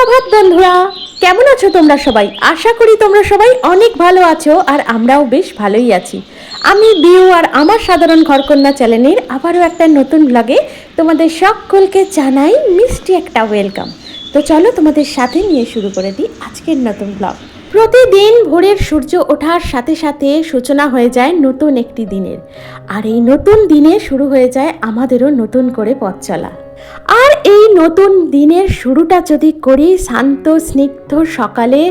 সুপ্রভাত বন্ধুরা। কেমন আছো তোমরা সবাই? আশা করি তোমরা সবাই অনেক ভালো আছো আর আমরাও বেশ ভালোই আছি। আমি বিউ আর আমার সাধারণ ঘরকন্যা চ্যানেলের আবারও একটা নতুন ব্লগে তোমাদের সকলকে জানাই মিষ্টি একটা ওয়েলকাম তো চলো তোমাদের সাথে নিয়ে শুরু করে দিই আজকের নতুন ব্লগ প্রতিদিন ভোরের সূর্য ওঠার সাথে সাথে সূচনা হয়ে যায় নতুন একটি দিনের। আর এই নতুন দিনে শুরু হয়ে যায় আমাদেরও নতুন করে পথ চলা। আর এই নতুন দিনের শুরুটা যদি করি, শান্ত, স্নিগ্ধ সকালে,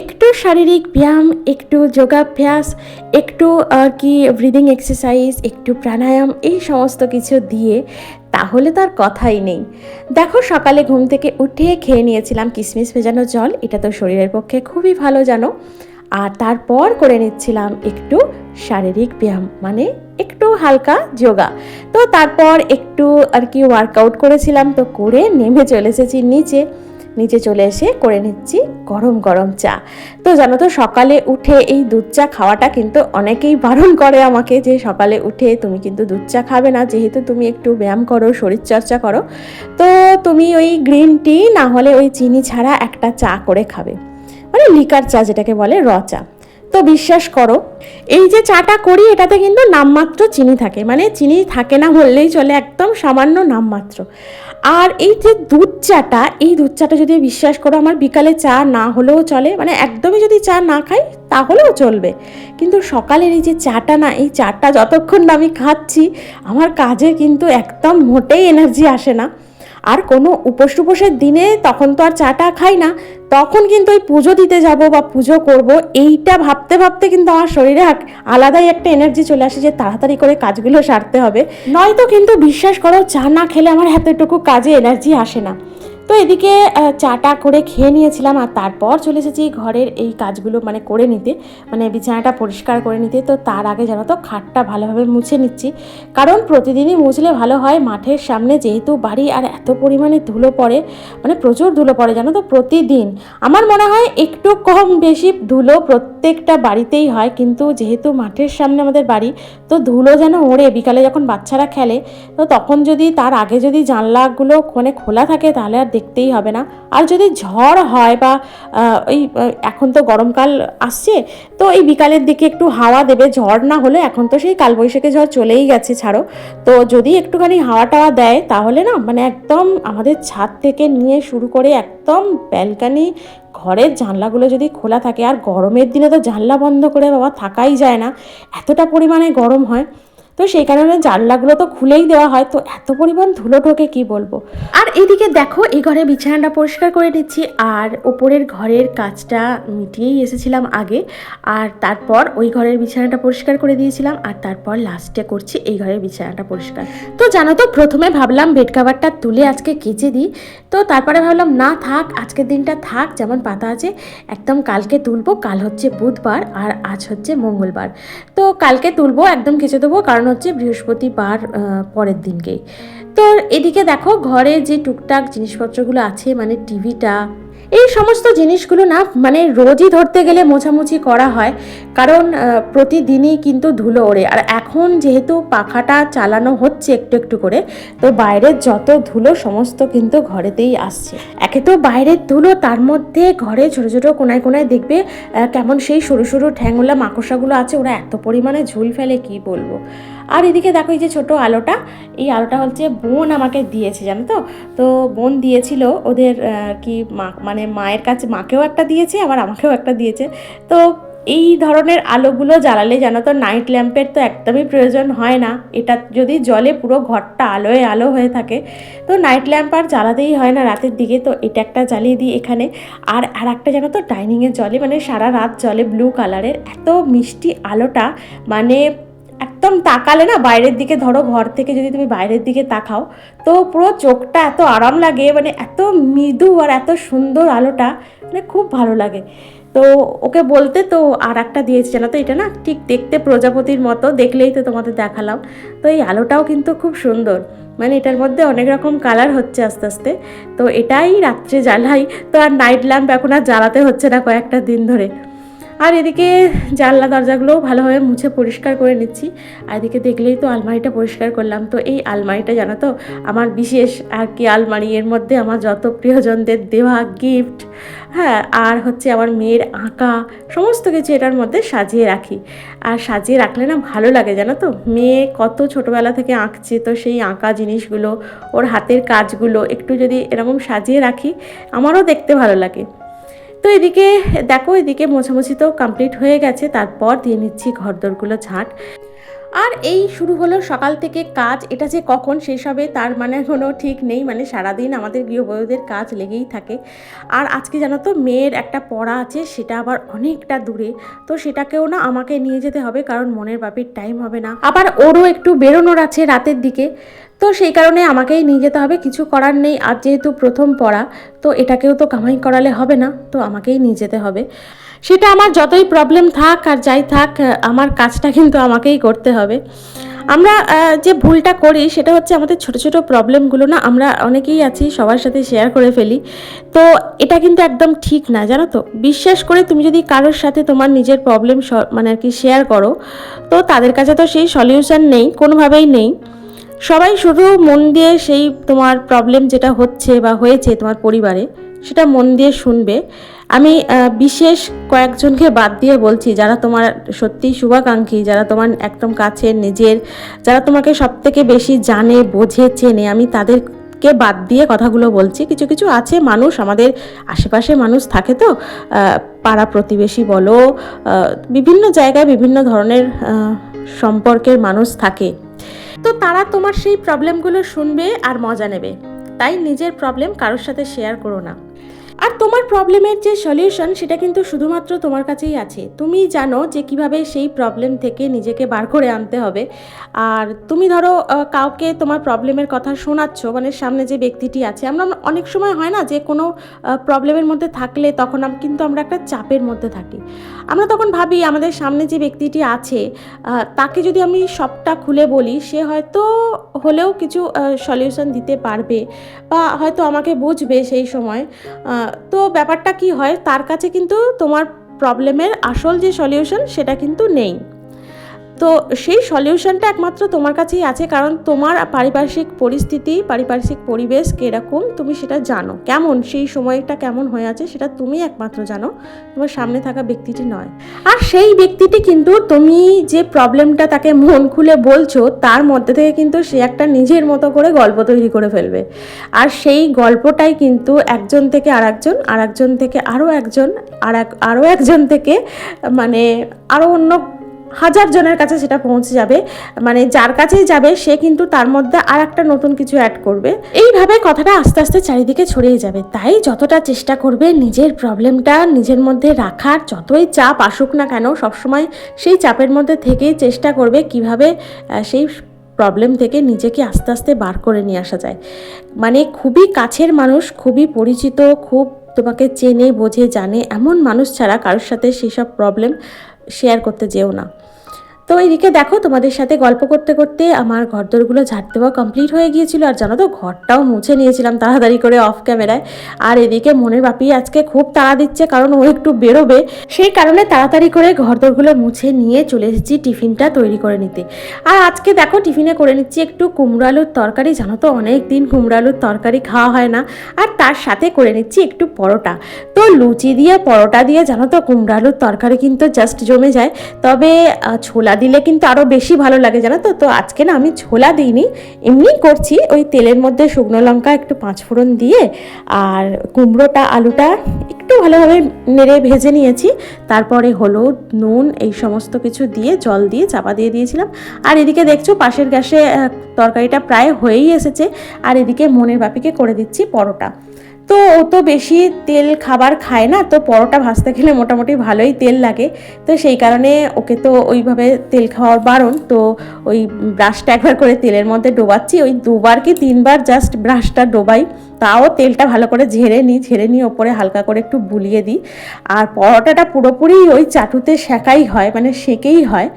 একটু শারীরিক ব্যায়াম, একটু যোগাভ্যাস, একটু আর কি ব্রিদিং এক্সারসাইজ একটু প্রাণায়াম, এই সমস্ত কিছু দিয়ে, তাহলে তার কথাই নেই। দেখো, সকালে ঘুম থেকে উঠে খেয়ে নিয়েছিলাম কিশমিশ ভেজানো জল, এটা তো শরীরের পক্ষে খুবই ভালো জানো। আর তারপর করে নিচ্ছিলাম একটু শারীরিক ব্যায়াম মানে একটু হালকা যোগা। তো তারপর একটু আর কি ওয়ার্কআউট করেছিলাম, তো করে নেমে চলে এসেছি নিচে। নিচে চলে এসে করে নিচ্ছি গরম গরম চা। তো জানো তো, সকালে উঠে এই দুধ চা খাওয়াটা কিন্তু অনেকেই বারণ করে আমাকে যে সকালে উঠে তুমি কিন্তু দুধ চা খাবে না, যেহেতু তুমি একটু ব্যায়াম করো, শরীরচর্চা করো। তো তুমি ওই গ্রিন টি না হলে ওই চিনি ছাড়া একটা চা করে খাবে। মানে লিকার চা যেটাকে বলে, র চা। তো বিশ্বাস করো, এই যে চাটা করি, এটাতে কিন্তু নামমাত্র চিনি থাকে। মানে চিনি থাকে না বললেই চলে, একদম সামান্য নামমাত্র। আর এই যে দুধ চাটা, এই দুধ চাটা যদি বিশ্বাস করো, আমার বিকালে চা না হলেও চলে মানে একদমই যদি চা না খাই, তাহলেও চলবে। কিন্তু সকালের এই যে চাটা না, এই চাটা যতক্ষণ না আমি খাচ্ছি, আমার কাজে কিন্তু একদম মোটেই এনার্জি আসে না। আর কোনো উপোস টুপোসের দিনে তখন তো আর চাটা খাই না, তখন কিন্তু ওই পুজো দিতে যাব বা পুজো করব, এইটা ভাবতে ভাবতে কিন্তু আমার শরীরে আলাদাই একটা এনার্জি চলে আসে যে তাড়াতাড়ি করে কাজগুলো সারতে হবে। নয়তো কিন্তু বিশ্বাস করো চা না খেলে আমার এতটুকু কাজে এনার্জি আসে না। তো এদিকে চাটা করে খেয়ে নিয়েছিলাম আর তারপর চলে এসেছি ঘরের এই কাজগুলো মানে করে নিতে মানে বিছানাটা পরিষ্কার করে নিতে। তো তার আগে জানো তো, খাটটা ভালোভাবে মুছে নিচ্ছি। কারণ প্রতিদিনই মুছলে ভালো হয়, মাঠের সামনে যেহেতু বাড়ি আর এত পরিমাণে ধুলো পড়ে মানে প্রচুর ধুলো পড়ে জানো তো প্রতিদিন। আমার মনে হয় একটু কম বেশি ধুলো প্রত্যেকটা বাড়িতেই হয়, কিন্তু যেহেতু মাঠের সামনে আমাদের বাড়ি, তো ধুলো যেন ওড়ে। বিকালে যখন বাচ্চারা খেলে, তো তখন যদি তার আগে যদি জানলাগুলো মানে খোলা থাকে, তাহলে আর দেখতেই হবে না। আর যদি ঝড় হয় বা ওই এখন তো গরমকাল আসছে, তো এই বিকালের দিকে একটু হাওয়া দেবে। ঝড় না হলে এখন তো সেই কালবৈশাখী ঝড় চলেই গেছে, ছাড়ো। তো যদি একটুখানি হাওয়া টাওয়া দেয়, তাহলে না মানে একদম আমাদের ছাদ থেকে নিয়ে শুরু করে একদম ব্যালকানি ঘরের জানলাগুলো যদি খোলা থাকে, আর গরমের দিনে তো জানলা বন্ধ করে বাবা থাকাই যায় না। এতটা পরিমাণে গরম হয়। তো সেই কারণে জানলাগুলো তো খুলেই দেওয়া হয়, তো এত পরিমাণ ধুলো ঢোকে কি বলব? আর এদিকে দেখো, এই ঘরে বিছানাটা পরিষ্কার করে নিচ্ছি, আর ওপরের ঘরের কাজটা মিটিয়েই এসেছিলাম আগে, আর তারপর ওই ঘরের বিছানাটা পরিষ্কার করে দিয়েছিলাম, আর তারপর লাস্টে করছি এই ঘরের বিছানাটা পরিষ্কার। তো জানো তো, প্রথমে ভাবলাম বেড কাভারটা তুলে আজকে কেচে দিই, তো তারপরে ভাবলাম, না থাক, আজকের দিনটা থাক, যেমন পাতা আছে, একদম কালকে তুলবো, কাল হচ্ছে বুধবার, আর আজ হচ্ছে মঙ্গলবার। তো কালকে তুলবো, একদম কেচে দেবো, কারণ হচ্ছে বৃহস্পতিবার পরের দিনকেই। তো এদিকে দেখো ঘরে যে টুকটাক জিনিসপত্রগুলো আছে মানে টিভিটা, এই সমস্ত জিনিসগুলো না মানে রোজই ধরতে গেলে মোছামুছি করা হয়। কারণ প্রতিদিনই কিন্তু ধুলো ওড়ে। আর এখন যেহেতু পাখাটা চালানো হচ্ছে একটু একটু করে, তো বাইরের যত ধুলো সমস্ত কিন্তু ঘরেতেই আসছে। একে তো বাইরের ধুলো, তার মধ্যে ঘরে ছোটো ছোটো কোনায় কোনায় দেখবে কেমন সেই সরু সরু ঠ্যাংলা মাকড়সাগুলো আছে, ওরা এত পরিমাণে ঝুল ফেলে, কি বলব? আর এদিকে দেখো এই যে ছোট আলোটা, এই আলোটা হচ্ছে বোন আমাকে দিয়েছে, জানো তো? তো বোন দিয়েছিল ওদের কি মা মানে মায়ের কাছে, মাকেও একটা দিয়েছে, আবার আমাকেও একটা দিয়েছে। তো এই ধরনের আলোগুলো জ্বালালে জানো তো নাইট ল্যাম্পের তো একদমই প্রয়োজন হয় না। এটা যদি জলে পুরো ঘরটা আলোয় আলো হয়ে থাকে। তো নাইট ল্যাম্প আর জ্বালাতেই হয় না রাতের দিকে, তো এটা একটা জ্বালিয়ে দিই এখানে। আর আর একটা জানো তো ডাইনিংয়ে জলে মানে সারা রাত জলে ব্লু কালারের এত মিষ্টি আলোটা মানে একদম তাকালে না বাইরের দিকে ধরো, ঘর থেকে যদি তুমি বাইরের দিকে তাকাও, তো পুরো চোখটা এত আরাম লাগে মানে এত মৃদু আর এত সুন্দর আলোটা মানে খুব ভালো লাগে। তো ওকে বলতে তো আর একটা দিয়েছে, জানো তো এটা না? ঠিক দেখতে প্রজাপতির মতো, দেখলেই তো তোমাদের দেখালাম। তো এই আলোটাও কিন্তু খুব সুন্দর। মানে এটার মধ্যে অনেক রকম কালার হচ্ছে আস্তে আস্তে। তো এটাই রাত্রে জ্বালাই, তো আর নাইট ল্যাম্প এখন আর জ্বালাতে হচ্ছে না কয়েকটা দিন ধরে। আর এদিকে জানলা দরজাগুলোও ভালোভাবে মুছে পরিষ্কার করে নিচ্ছি। আর এদিকে দেখলেই তো আলমারিটা পরিষ্কার করলাম। তো এই আলমারিটা জানো তো, আমার বিশেষ আর কি আলমারি। এর মধ্যে আমার যত প্রিয়জনদের দেওয়া গিফট হ্যাঁ আর হচ্ছে আমার মেয়ের আঁকা, সমস্ত কিছু এটার মধ্যে সাজিয়ে রাখি। আর সাজিয়ে রাখলে না ভালো লাগে জানো তো? মেয়ে কত ছোটোবেলা থেকে আঁকছে, তো সেই আঁকা জিনিসগুলো, ওর হাতের কাজগুলো একটু যদি এরকম সাজিয়ে রাখি, আমারও দেখতে ভালো লাগে। তো এদিকে দেখো এদিকে মোছামুছি তো কমপ্লিট হয়ে গেছে তারপর দিয়ে নিচ্ছি ঘরদোরগুলো ঝাঁট। আর এই শুরু হলো সকাল থেকে কাজ। এটা যে কখন শেষ হবে তার মানে কোনো ঠিক নেই। মানে সারাদিন আমাদের গৃহবধূদের কাজ লেগেই থাকে। আর আজকে জানো তো মেয়ের একটা পড়া আছে, সেটা আবার অনেকটা দূরে। তো সেটাকেও না আমাকে নিয়ে যেতে হবে, কারণ মনের বাপির টাইম হবে না। আবার ওরও একটু বেরোনোর আছে রাতের দিকে। তো সেই কারণে আমাকেই নিয়ে যেতে হবে, কিছু করার নেই। আর যেহেতু প্রথম পড়া, তো এটাকেও তো কামাই করালে হবে না, তো আমাকেই নিয়ে যেতে হবে। সেটা আমার যতই প্রবলেম থাক আর যাই থাক আমার কাজটা কিন্তু আমাকেই করতে হবে। আমরা যে ভুলটা করি সেটা হচ্ছে আমাদের ছোট ছোট প্রবলেমগুলো না আমরা অনেকেই আছি, সবার সাথে শেয়ার করে ফেলি। তো এটা কিন্তু একদম ঠিক না, জানো তো? বিশ্বাস করে তুমি যদি কারোর সাথে তোমার নিজের প্রবলেম মানে আর কি শেয়ার করো, তো তাদের কাছে তো সেই সলিউশন নেই, কোনোভাবেই নেই। সবাই শুধু মন দিয়ে সেই তোমার প্রবলেম যেটা হচ্ছে বা হয়েছে তোমার পরিবারে, সেটা মন দিয়ে শুনবে। আমি বিশেষ কয়েকজনকে বাদ দিয়ে বলছি, যারা তোমার সত্যিই শুভাকাঙ্ক্ষী, যারা তোমার একদম কাছে নিজের, যারা তোমাকে সব থেকে বেশি জানে, বোঝে, চেনে, আমি তাদের কে বাদ দিয়ে কথাগুলো বলছি। কিছু কিছু আছে মানুষ, আমাদের আশেপাশে মানুষ থাকে তো পাড়া প্রতিবেশী বলো বিভিন্ন জায়গায় বিভিন্ন ধরনের সম্পর্কের মানুষ থাকে। তো তারা তোমার সেই প্রবলেমগুলো শুনবে আর মজা নেবে। তাই নিজের প্রবলেম কারোর সাথে শেয়ার করো না। আর তোমার প্রবলেমের যে সলিউশন, সেটা কিন্তু শুধুমাত্র তোমার কাছেই আছে। তুমি জানো যে কীভাবে সেই প্রবলেম থেকে নিজেকে বার করে আনতে হবে। আর তুমি ধরো কাউকে তোমার প্রবলেমের কথা শোনাচ্ছ মানে সামনে যে ব্যক্তিটি আছে, আমরা অনেক সময় হয় না যে কোনো প্রবলেমের মধ্যে থাকলে তখন কিন্তু আমরা একটা চাপের মধ্যে থাকি। আমরা তখন ভাবি আমাদের সামনে যে ব্যক্তিটি আছে তাকে যদি আমি সবটা খুলে বলি, সে হয়তো হলেও কিছু সলিউশন দিতে পারবে বা হয়তো আমাকে বুঝবে সেই সময়। তো ব্যাপারটা কি হয়? তার কাছে কিন্তু তোমার প্রবলেমের আসল যে সলিউশন সেটা কিন্তু নেই। তো সেই সলিউশনটা একমাত্র তোমার কাছেই আছে, কারণ তোমার পারিপার্শ্বিক পরিস্থিতি, পারিপার্শ্বিক পরিবেশ কীরকম তুমি সেটা জানো। কেমন, সেই সময়টা কেমন হয়ে আছে সেটা তুমি একমাত্র জানো। তোমার সামনে থাকা ব্যক্তিটি নয়। আর সেই ব্যক্তিটি কিন্তু তুমি যে প্রবলেমটা তাকে মন খুলে বলছো, তার মধ্যে থেকে কিন্তু সে একটা নিজের মতো করে গল্প তৈরি করে ফেলবে। আর সেই গল্পটাই কিন্তু একজন থেকে আর একজন আর একজন থেকে আরও একজন আর এক আরও একজন থেকে মানে আরও অন্য হাজার জনের কাছে সেটা পৌঁছে যাবে। মানে যার কাছেই যাবে, সে কিন্তু তার মধ্যে আর একটা নতুন কিছু অ্যাড করবে। এইভাবে কথাটা আস্তে আস্তে চারিদিকে ছড়িয়ে যাবে। তাই যতটা চেষ্টা করবে নিজের প্রবলেমটা নিজের মধ্যে রাখার, যতই চাপ আসুক না কেন, সবসময় সেই চাপের মধ্যে থেকেই চেষ্টা করবে কীভাবে সেই প্রবলেম থেকে নিজেকে আস্তে আস্তে বার করে নিয়ে আসা যায়। মানে খুবই কাছের মানুষ, খুবই পরিচিত, খুব তোমাকে চেনে, বোঝে, জানে, এমন মানুষ ছাড়া কারোর সাথে সেসব প্রবলেম শেয়ার করতে যেও না। তো এদিকে দেখো, তোমাদের সাথে গল্প করতে করতে আমার ঘর ঘরদোরগুলো ঝাড় দেওয়া কমপ্লিট হয়ে গিয়েছিল। আর জানো তো, ঘরটাও মুছে নিয়েছিলাম তাড়াতাড়ি করে অফ ক্যামেরায় আর এদিকে মনের বাপি আজকে খুব তাড়া দিচ্ছে, কারণ ও একটু বেরোবে। সেই কারণে তাড়াতাড়ি করে ঘর ঘরদোরগুলো মুছে নিয়ে চলে এসেছি টিফিনটা তৈরি করে নিতে। আর আজকে দেখো, টিফিনে করে নিচ্ছি একটু কুমড়ো আলুর তরকারি। জানো তো, অনেক দিন কুমড়ো আলুর তরকারি খাওয়া হয় না। আর তার সাথে করে নিচ্ছি একটু পরোটা। তো লুচি দিয়ে, পরোটা দিয়ে, জানো তো কুমড়ো আলুর তরকারি কিন্তু জাস্ট জমে যায়। তবে ছোলা দিলে কিন্তু আরও বেশি ভালো লাগে, জানো তো? তো আজকে না আমি ছোলা দিইনি এমনি করছি। ওই তেলের মধ্যে শুকনো লঙ্কা, একটু পাঁচফোড়ন দিয়ে, আর কুমড়োটা, আলুটা একটু ভালোভাবে নেড়ে ভেজে নিয়েছি। তারপরে হলুদ, নুন, এই সমস্ত কিছু দিয়ে, জল দিয়ে চাপা দিয়ে দিয়েছিলাম। আর এদিকে দেখছ, পাশের গ্যাসে তরকারিটা প্রায় হয়েই এসেছে। আর এদিকে মনের বাপিকে করে দিচ্ছি পরোটা। তো ও তো বেশি তেল খাবার খায় না, তো পরোটা ভাজতে গেলে মোটামুটি ভালোই তেল লাগে। তো সেই কারণে ওকে তো ওইভাবে তেল খাওয়ার বারণ, তো ওই ব্রাশটা একবার করে তেলের মধ্যে ডোবাচ্ছি। ওই দুবার কি তিনবার জাস্ট ব্রাশটা ডোবাই, তাও তেলটা ভালো করে ঝেড়ে নিই, ঝেড়ে নিয়ে ওপরে হালকা করে একটু বুলিয়ে দিই। আর পরোটাটা পুরোপুরি ওই চাটুতে সেকাই হয় মানে সেকেই হয়।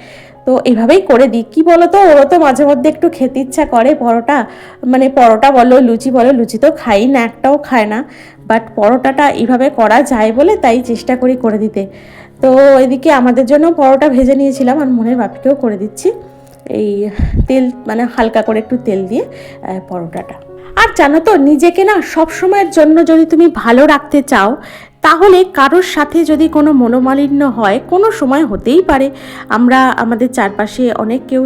তো এভাবেই করে দিই। কী বলো তো ওরও তো মাঝে মধ্যে একটু খেতে ইচ্ছা করে পরোটা। মানে পরোটা বলো, লুচি বলো, লুচি তো খাই না, একটাও খায় না। বাট পরোটাটা এইভাবে করা যায় বলে তাই চেষ্টা করি করে দিতে। তো এদিকে আমাদের জন্য পরোটা ভেজে নিয়েছিলাম আর মনের বাপিকেও করে দিচ্ছি। এই তেল মানে হালকা করে একটু তেল দিয়ে পরোটাটা। আর জানো তো, নিজেকে না সব সময়ের জন্য যদি তুমি ভালো রাখতে চাও তাহলে কারোর সাথে যদি কোনো মনোমালিন্য হয়, কোনো সময় হতেই পারে। আমরা আমাদের চারপাশে অনেক কেউ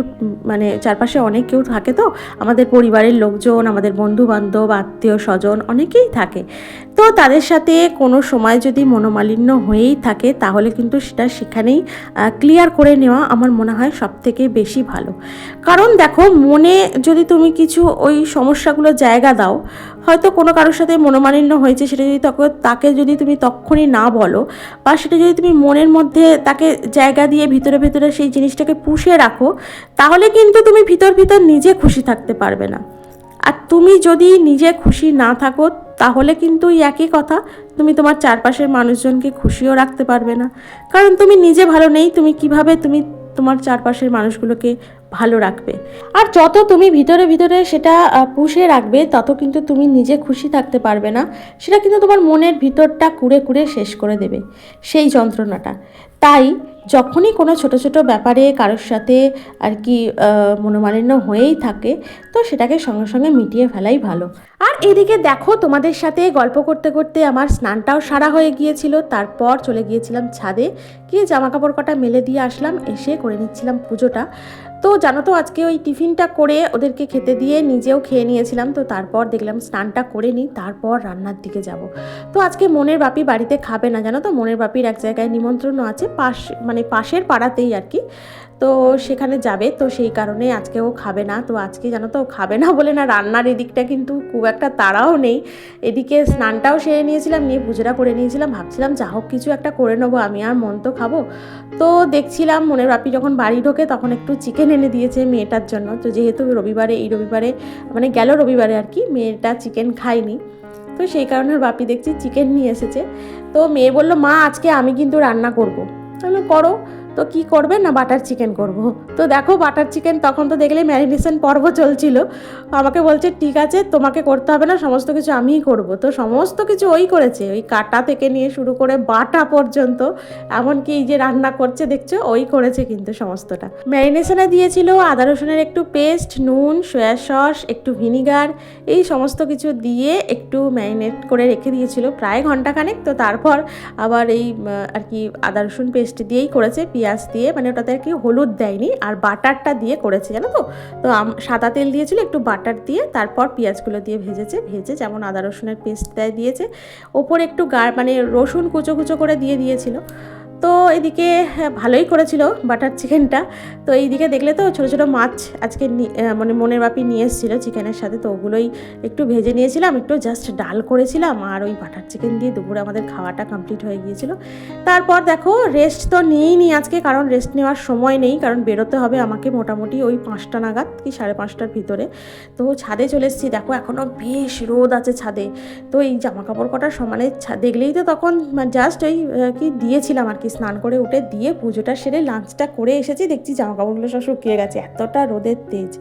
মানে চারপাশে অনেক কেউ থাকে তো? আমাদের পরিবারের লোকজন, আমাদের বন্ধু বান্ধব আত্মীয় স্বজন অনেকেই থাকে। তো তাদের সাথে কোনো সময় যদি মনোমালিন্য হয়েই থাকে, তাহলে কিন্তু সেটা সেখানেই ক্লিয়ার করে নেওয়া আমার মনে হয় সব থেকে বেশি ভালো। কারণ দেখো, মনে যদি তুমি কিছু ওই সমস্যাগুলো জায়গা দাও হয়তো কোনো কারোর সাথে মনোমালিন্য হয়েছে, সেটা যদি তখন তাকে যদি তুমি তখনই না বলো বা সেটা যদি তুমি মনের মধ্যে তাকে জায়গা দিয়ে ভিতরে ভিতরে সেই জিনিসটাকে পুষে রাখো, তাহলে কিন্তু তুমি ভিতর ভিতর নিজে খুশি থাকতে পারবে না। আর তুমি যদি নিজে খুশি না থাকো, তাহলে কিন্তু এই একই কথা, তুমি তোমার চারপাশের মানুষজনকে খুশিও রাখতে পারবে না। কারণ তুমি নিজে ভালো নেই, তুমি কীভাবে তুমি তোমার চারপাশের মানুষগুলোকে ভালো রাখবে। আর যত তুমি ভিতরে ভিতরে সেটা পুষে রাখবে, তত কিন্তু তুমি নিজে খুশি থাকতে পারবে না। সেটা কিন্তু তোমার মনের ভিতরটা কুড়ে কুড়ে শেষ করে দেবে। সেই যন্ত্রণাটা। তাই যখনই কোনো ছোট ছোট ব্যাপারে কারোর সাথে আর কি মনোমালিন্য হয়েই থাকে, তো সেটাকে সঙ্গে সঙ্গে মিটিয়ে ফেলাই ভালো। আর এদিকে দেখো তোমাদের সাথে গল্প করতে করতে আমার স্নানটাও সারা হয়ে গিয়েছিল। তারপর চলে গিয়েছিলাম ছাদে, গিয়ে জামা কাপড় কটা মেলে দিয়ে আসলাম, এসে করে নিচ্ছিলাম পুজোটা। তো জানো তো আজকে ওই টিফিনটা করে ওদেরকে খেতে দিয়ে নিজেও খেয়ে নিয়েছিলাম, তো তারপর দেখলাম স্নানটা করে নিই, তারপর রান্নার দিকে যাব। তো আজকে মনের বাপি বাড়িতে খাবে না, জানো তো? মনের বাপির এক জায়গায় নিমন্ত্রণ আছে পাশ মানে পাশের পাড়াতেই আর কি। তো সেখানে যাবে, তো সেই কারণে আজকে ও খাবে না। তো আজকে জানো তো খাবে না বলে না, রান্নার এদিকটা কিন্তু খুব একটা তাড়াও নেই। এদিকে স্নানটাও সেরে নিয়েছিলাম, নিয়ে পুজোটা করে নিয়েছিলাম। ভাবছিলাম যা হোক কিছু একটা করে নেব, আমি আর মন তো খাব। তো দেখছিলাম মনের বাপি যখন বাড়ি ঢোকে তখন একটু চিকেন এনে দিয়েছে মেয়েটার জন্য। তো যেহেতু রবিবারে, এই রবিবারে মানে গেল রবিবারে আর কি, মেয়েটা চিকেন খায়নি। তো সেই কারণে বাপি দেখছি চিকেন নিয়ে এসেছে। তো মেয়ে বলল, মা, আজকে আমি কিন্তু রান্না করব। তাহলে করো। তো কি করবে? না বাটার চিকেন করব। তো দেখো বাটার চিকেন তখন তো দেখলে ম্যারিনেশন পর্ব চলছিল। আমাকে বলছে, ঠিক আছে, তোমাকে করতে হবে না, সমস্ত কিছু আমিই করব। তো সমস্ত কিছু ওই করেছে। ওই কাটা থেকে নিয়ে শুরু করে বাটা পর্যন্ত, এমনকি এই যে রান্না করছে, দেখছ? ওই করেছে কিন্তু সমস্তটা। ম্যারিনেশনে দিয়েছিল আদা রসুনের একটু পেস্ট নুন সয়া সস একটু ভিনিগার এই সমস্ত কিছু দিয়ে একটু ম্যারিনেট করে রেখে দিয়েছিল প্রায় ঘন্টাখানেক। তো তারপর আবার এই আর কি আদা রসুন পেস্ট দিয়েই করেছে দিয়ে মানে ওটাতে আর কি হলুদ দেয়নি, আর বাটারটা দিয়ে করেছে, জানো তো? তো সাদা তেল দিয়েছিল, একটু বাটার দিয়ে, তারপর পেঁয়াজগুলো দিয়ে ভেজেছে, ভেজে যেমন আদা রসুনের পেস্ট দেয়, দিয়েছে। ওপর একটু গা মানে রসুন কুচো কুচো করে দিয়ে দিয়েছিল। তো এদিকে হ্যাঁ, ভালোই করেছিল বাটার চিকেনটা। তো এইদিকে দেখলে তো ছোটো ছোটো মাছ আজকে মানে মনের বাপি নিয়ে এসেছিল চিকেনের সাথে। তো ওগুলোই একটু ভেজে নিয়েছিলাম একটু জাস্ট ডাল করেছিলাম আর ওই বাটার চিকেন দিয়ে দুপুরে আমাদের খাওয়াটা কমপ্লিট হয়ে গিয়েছিল। তারপর দেখো রেস্ট তো নিয়েই নি আজকে কারণ রেস্ট নেওয়ার সময় নেই কারণ বেরোতে হবে আমাকে মোটামুটি ওই পাঁচটা নাগাদ কি সাড়ে পাঁচটার ভিতরে। তো ছাদে চলে এসেছি দেখো এখনও বেশ রোদ আছে ছাদে। তো এই জামা কাপড় কটার সমানে দেখলেই তো তখন জাস্ট ওই কি দিয়েছিলাম আর কি স্নান করে উঠে দিয়ে পুজোটা সেরে লাঞ্চটা করে এসেছি। দেখছি জামা কাপড়গুলো সব শুকিয়ে গেছে, এতটা রোদের তেজ।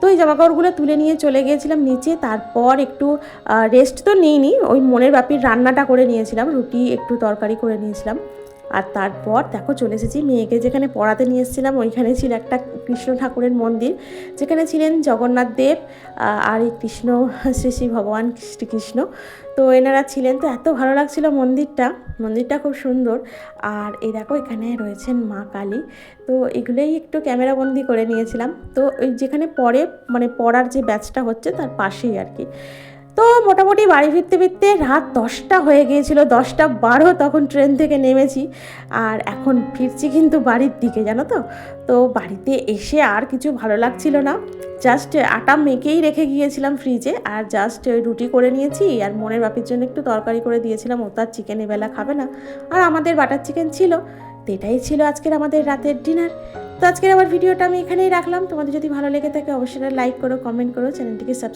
তো ওই জামা কাপড়গুলো তুলে নিয়ে চলে গিয়েছিলাম নিচে, তারপর একটু রেস্ট তো নিইনি, ওই মনের বাপির রান্নাটা করে নিয়েছিলাম, রুটি একটু তরকারি করে নিয়েছিলাম। আর তারপর দেখো চলে এসেছি মেয়েকে যেখানে পড়াতে নিয়ে এসেছিলাম, ওইখানে ছিল একটা কৃষ্ণ ঠাকুরের মন্দির, যেখানে ছিলেন জগন্নাথ দেব আর এই কৃষ্ণ, শ্রী শ্রী ভগবান শ্রীকৃষ্ণ তো এনারা ছিলেন, তো এত ভালো লাগছিল মন্দিরটা মন্দিরটা খুব সুন্দর। আর এই দেখো এখানে রয়েছেন মা কালী। তো এগুলোই একটু ক্যামেরাবন্দি করে নিয়েছিলাম। তো ওই যেখানে পরে মানে পড়ার যে ব্যাচটা হচ্ছে তার পাশেই আর কি। তো মোটামুটি বাড়ি ফিরতে ফিরতে রাত দশটা হয়ে গিয়েছিল, দশটা বারো তখন ট্রেন থেকে নেমেছি। আর এখন ফিরছি কিন্তু বাড়ির দিকে, জানো তো? তো বাড়িতে এসে আর কিছু ভালো লাগছিল না। জাস্ট আটা মেখেই রেখে গিয়েছিলাম ফ্রিজে আর জাস্ট ওই রুটি করে নিয়েছি, আর মনের বাপির জন্য একটু তরকারি করে দিয়েছিলাম। ও তার চিকেন এবেলা খাবে না। আর আমাদের বাটার চিকেন ছিল। তো এটাই ছিল আজকের আমাদের রাতের ডিনার তো আজকের আমার ভিডিওটা আমি এখানেই রাখলাম। তোমাদের যদি ভালো লেগে থাকে অবশ্যই লাইক করো কমেন্ট করো চ্যানেলটিকে সাবস্ক্রাইব